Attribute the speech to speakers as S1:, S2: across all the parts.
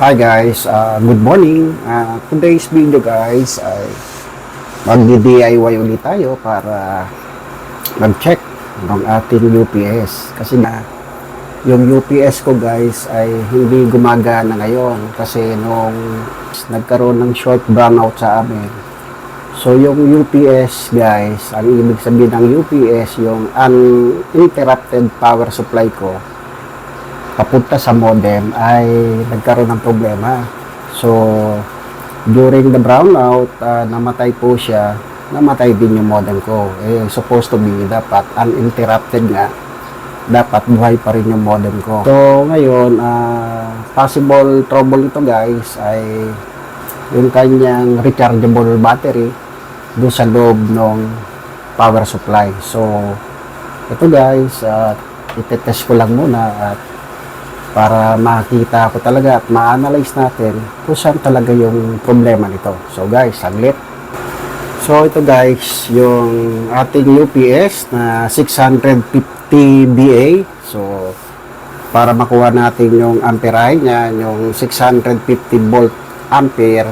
S1: Hi guys, uh, good morning. Uh, today's video guys ay magdi-DIY ulit tayo para mag-check ng ating UPS. Kasi na yung UPS ko guys ay hindi gumagana ngayon kasi nung nagkaroon ng short brownout sa amin. So yung UPS guys, ang ibig sabihin ng UPS yung uninterrupted power supply ko papunta sa modem ay nagkaroon ng problema. So, during the brownout, ah, namatay po siya, namatay din yung modem ko. Eh, supposed to be dapat uninterrupted nga, dapat buhay pa rin yung modem ko. So, ngayon, ah, possible trouble ito guys ay yung kanyang rechargeable battery doon sa loob ng power supply. So, ito guys, uh, itetest ko lang muna at para makita ko talaga at ma-analyze natin kung saan talaga yung problema nito. So guys, saglit. So ito guys, yung ating UPS na 650 BA. So para makuha natin yung amperahe niya, yung 650 volt ampere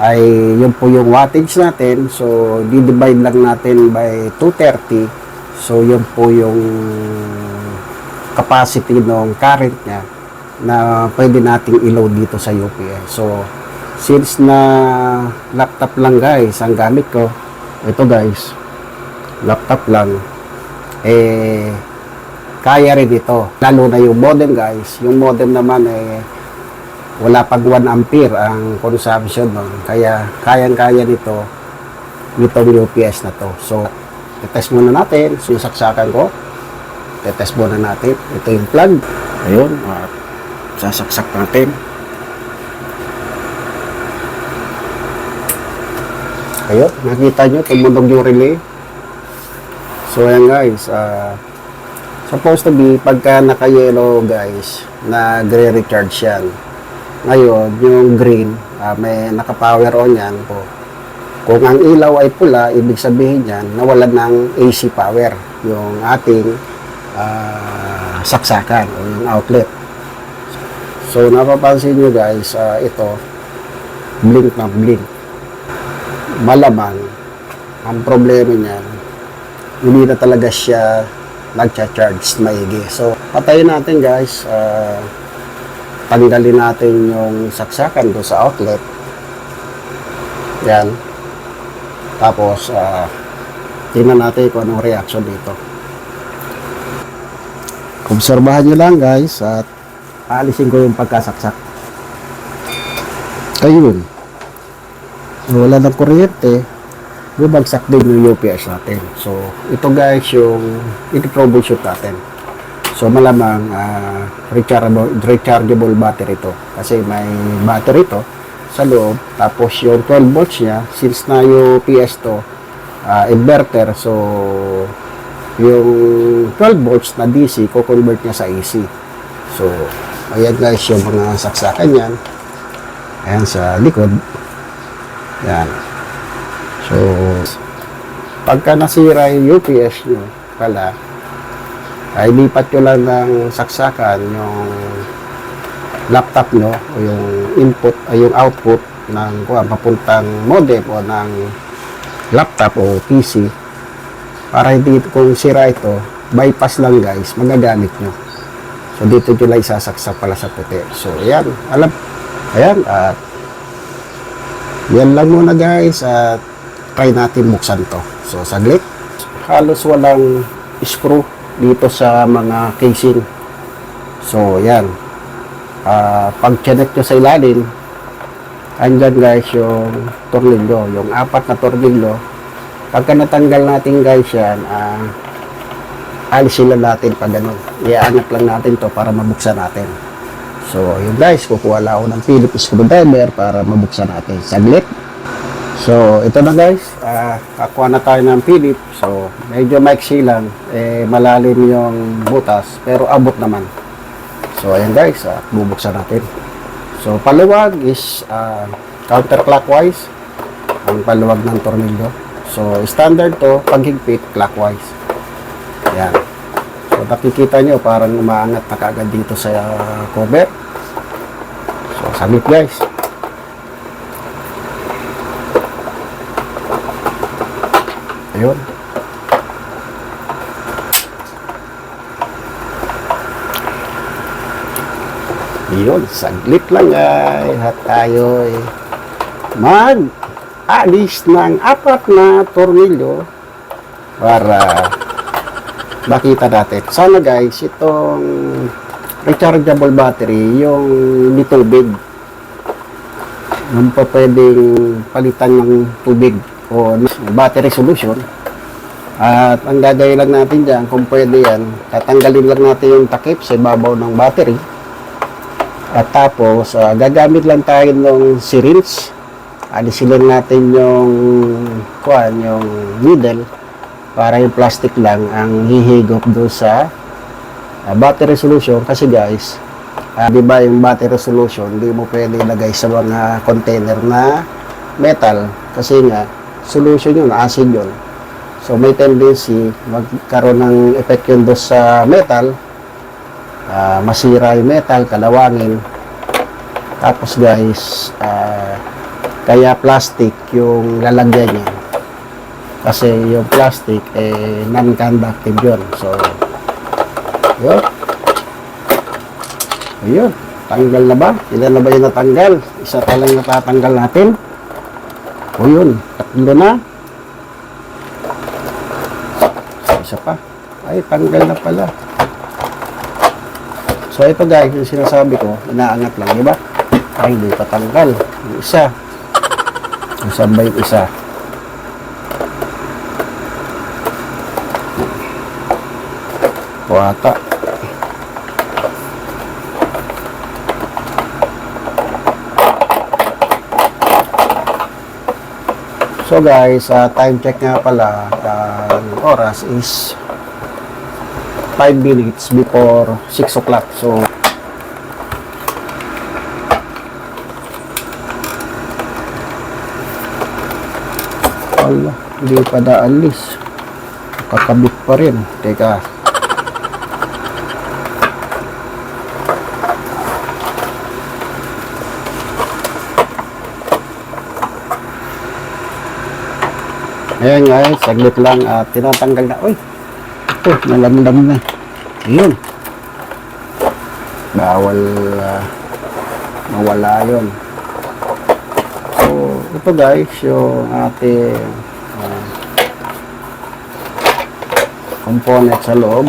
S1: ay yun po yung wattage natin. So di-divide lang natin by 230. So yun po yung capacity ng current niya na pwede nating i-load dito sa UPS. So, since na laptop lang guys, ang gamit ko, ito guys, laptop lang, eh, kaya rin ito. Lalo na yung modem guys, yung modem naman eh, wala pag 1 ampere ang consumption nun. Kaya, kayang-kaya nito, nitong UPS na to. So, test muna natin, sinasaksakan ko, tetest muna natin. Ito yung plug. Ayun. At sasaksak natin. Ayun. Nakita nyo, tumunog yung relay. So, ayan guys. ah supposed to be, pagka naka-yellow guys, nagre-recharge yan. Ngayon, yung green, ah, may naka-power on yan po. Kung ang ilaw ay pula, ibig sabihin yan, nawalan ng AC power yung ating ah, saksakan o yung outlet. So, napapansin nyo guys, ah, ito, blink na blink. Malamang, ang problema niyan, hindi na talaga siya nagcha-charge maigi. So, patayin natin guys, ah, tanggalin natin yung saksakan do sa outlet. Yan. Tapos, ah, tingnan natin kung anong reaction dito. Obserbahan nyo lang guys at aalisin ko yung pagkasaksak. Ayun. Wala ng kuryente. Bumagsak din yung UPS natin. So, ito guys yung iti-troubleshoot natin. So, malamang ah, rechargeable, rechargeable battery ito. Kasi may battery ito sa loob. Tapos yung 12 volts niya, since na yung UPS to, ah, inverter, so yung 12 volts na DC, ko-convert niya sa AC. So, ayan guys, yung mga saksakan yan. Ayan sa likod. Yan. So, pagka nasira yung UPS nyo pala, ay lipat nyo lang ng saksakan yung laptop nyo o yung input ay yung output ng kuha, papuntang modem o ng laptop o PC para hindi kung sira ito bypass lang guys magagamit nyo. So dito nyo lang isasaksak pala sa puti. So ayan alam ayan at yan lang muna guys at try natin buksan to. So saglit. Halos walang screw dito sa mga casing. So yan Ah, pag chinek nyo sa ilalim andyan guys yung tornilyo. Yung apat na tornilyo pagka natanggal natin guys yan ah, alisin lang natin pa ganun iaangat lang natin to para mabuksan natin. So yun guys kukuha lang ng Phillips screwdriver para mabuksan natin. Saglit. So ito na guys ah, kakuha na tayo ng Phillips so medyo maiksi lang eh, malalim yung butas pero abot naman. So, ayan guys, ah, bubuksan natin. So, paluwag is ah, counterclockwise. Ang paluwag ng tornilyo. So, standard to, paghigpit, clockwise. Ayan. So, nakikita nyo, parang umaangat na kagad dito sa ah, cover. So, Saglit guys. Ayun. Yun, saglit lang ay at tayo ay mag alis ng apat na tornilyo para makita natin. Sana guys, itong rechargeable battery, yung hindi tubig, yung pa pwedeng palitan ng tubig o battery solution. At ang gagawin lang natin dyan, kung pwede yan, tatanggalin lang natin yung takip sa ibabaw ng battery. At tapos, ah, gagamit lang tayo ng syringe. Alisin natin yung, kuan, yung needle para yung plastic lang ang hihigop doon sa ah, battery solution. Kasi guys, ah, di ba yung battery solution, hindi mo pwede ilagay sa mga container na metal. Kasi nga, solution yun, acid yun. So may tendency magkaroon ng effect yun doon sa metal. Ah, masira yung metal, kalawangin. Tapos guys, ah, kaya plastic yung lalagyan niya. Kasi yung plastic, eh, non-conductive yun. So, yun. Ayun. Tanggal na ba? Ilan na ba yung natanggal? Isa pa lang natatanggal natin. O yun. Tatlo na. Isa pa. Ay, tanggal na pala. So, ito guys, yung sinasabi ko, inaangat lang, di ba? Ay, hindi pa tanggal. Yung isa. Saan ba yung isa? Wata. So guys, uh, time check nga pala, ang oras is 5 minutes before 6 o'clock. So, hindi pa naalis. Kakabit pa rin. Teka. Ayan guys, saglit lang at tinatanggal na. Uy, ito, nalamdam na. Ayun. Bawal ah, mawala yun. So, ito guys, yung ating ah, component sa loob.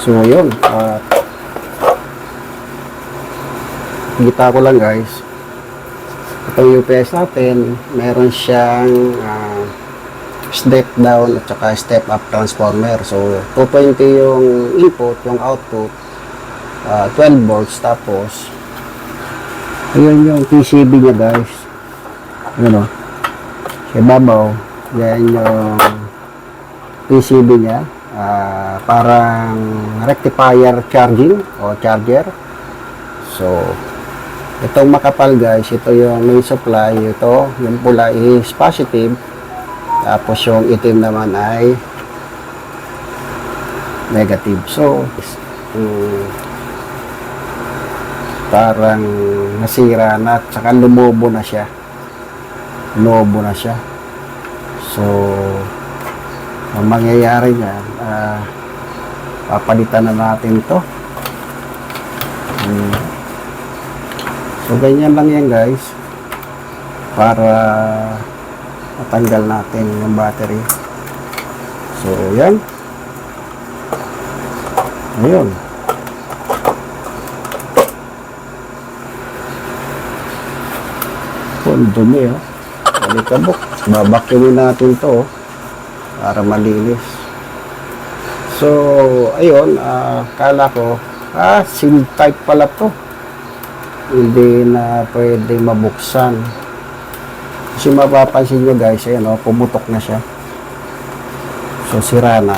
S1: So, yun. At kita ko lang guys. Itong UPS natin, meron siyang ah, step down at saka step up transformer. So, 220 yung input, yung output, ah, 12 volts tapos ayun yung PCB niya guys yun o sa ibabaw yan yung PCB niya. Ah, parang rectifier charging o charger. So itong makapal guys ito yung main supply. Ito yung pula is positive. Tapos yung itim naman ay negative. So mm, parang nasira na at saka lumobo na siya lumobo na siya. So ang mangyayari niyan ah, papalitan na natin to. Hmm. so ganyan lang yan guys. Para matanggal natin yung battery. So yan. Ayun. Ang dumi oh. Alikabok. Babakyumin natin to oh, para malinis. So, ayun, ah, kala ko, ah, seal type pala to. Hindi na pwede mabuksan. Kasi mapapansin nyo guys, ayun oh, pumutok na siya. So, sira na.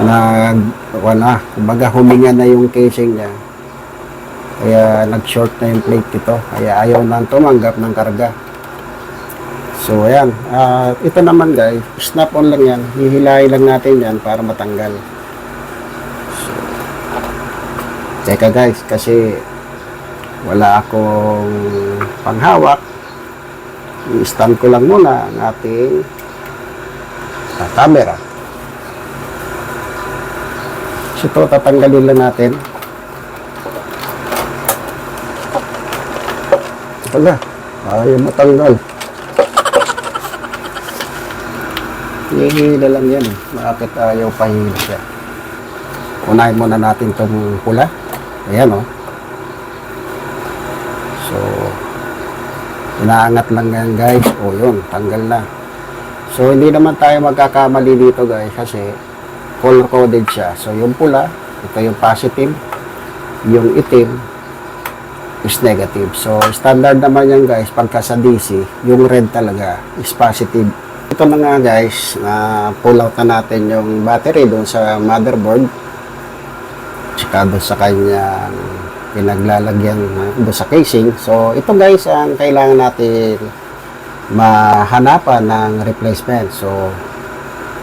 S1: Nag, wala, kumbaga huminga na yung casing niya. Kaya nag-short na yung plate ito. Kaya ayaw nang tumanggap ng karga. So, ayan. Ah, ito naman guys, snap on lang yan. Hihilahin lang natin yan para matanggal. Teka guys, kasi wala akong panghawak. I-stand ko lang muna ang ating ah, camera. So ito, tatanggalin lang natin. Wala, ayaw matanggal. Hihila lang yan eh. Bakit ayaw pahila siya? Unahin muna natin itong pula. Ayan oh. So, inaangat lang yan guys. O yun, tanggal na. So, hindi naman tayo magkakamali dito guys kasi color-coded siya. So, yung pula, ito yung positive. Yung itim is negative. So, standard naman yan guys, pagka sa DC, yung red talaga is positive. Ito na nga guys, na pull out na natin yung battery doon sa motherboard. Tsaka doon sa kanyang pinaglalagyan na doon sa casing. So, ito guys ang kailangan natin mahanapan ng replacement. So,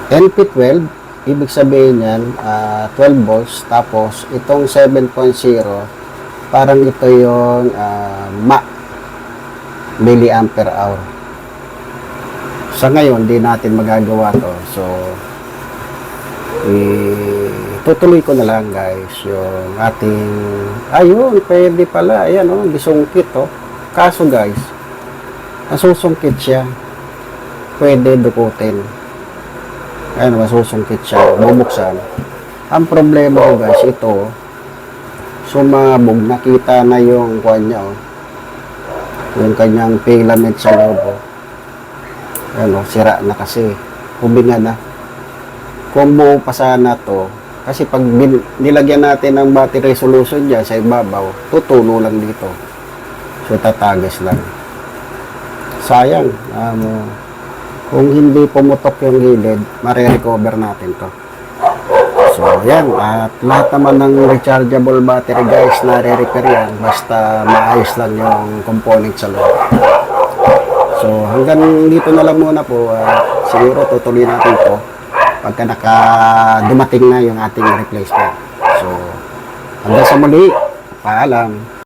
S1: NP12, ibig sabihin yan, ah, 12 volts. Tapos, itong 7.0, parang ito yung ah, ma milliampere hour. Sa ngayon, di natin magagawa to. So, eh, tutuloy ko na lang guys yung ating ayun, pwede pala ayan oh, disungkit oh. kaso guys nasusungkit siya pwede dukutin ayan masusungkit siya bubuksan ang problema ko guys ito sumabog nakita na yung kwan niya oh. yung kanyang filament sa loob oh, sira na kasi huminga na kung buo pa sana to, kasi pag nilagyan natin ng battery solution dyan sa ibabaw, tutulo lang dito. So, tatagas lang. Sayang. Um, kung hindi pumutok yung gilid, marirecover natin to. So, yan. At lahat naman ng rechargeable battery guys, nare-repair yan. Basta maayos lang yung component sa loob. So, hanggang dito na lang muna po. ah, siguro tutuloy natin to pagka naka dumating na yung ating replacement. So, hanggang sa muli, paalam.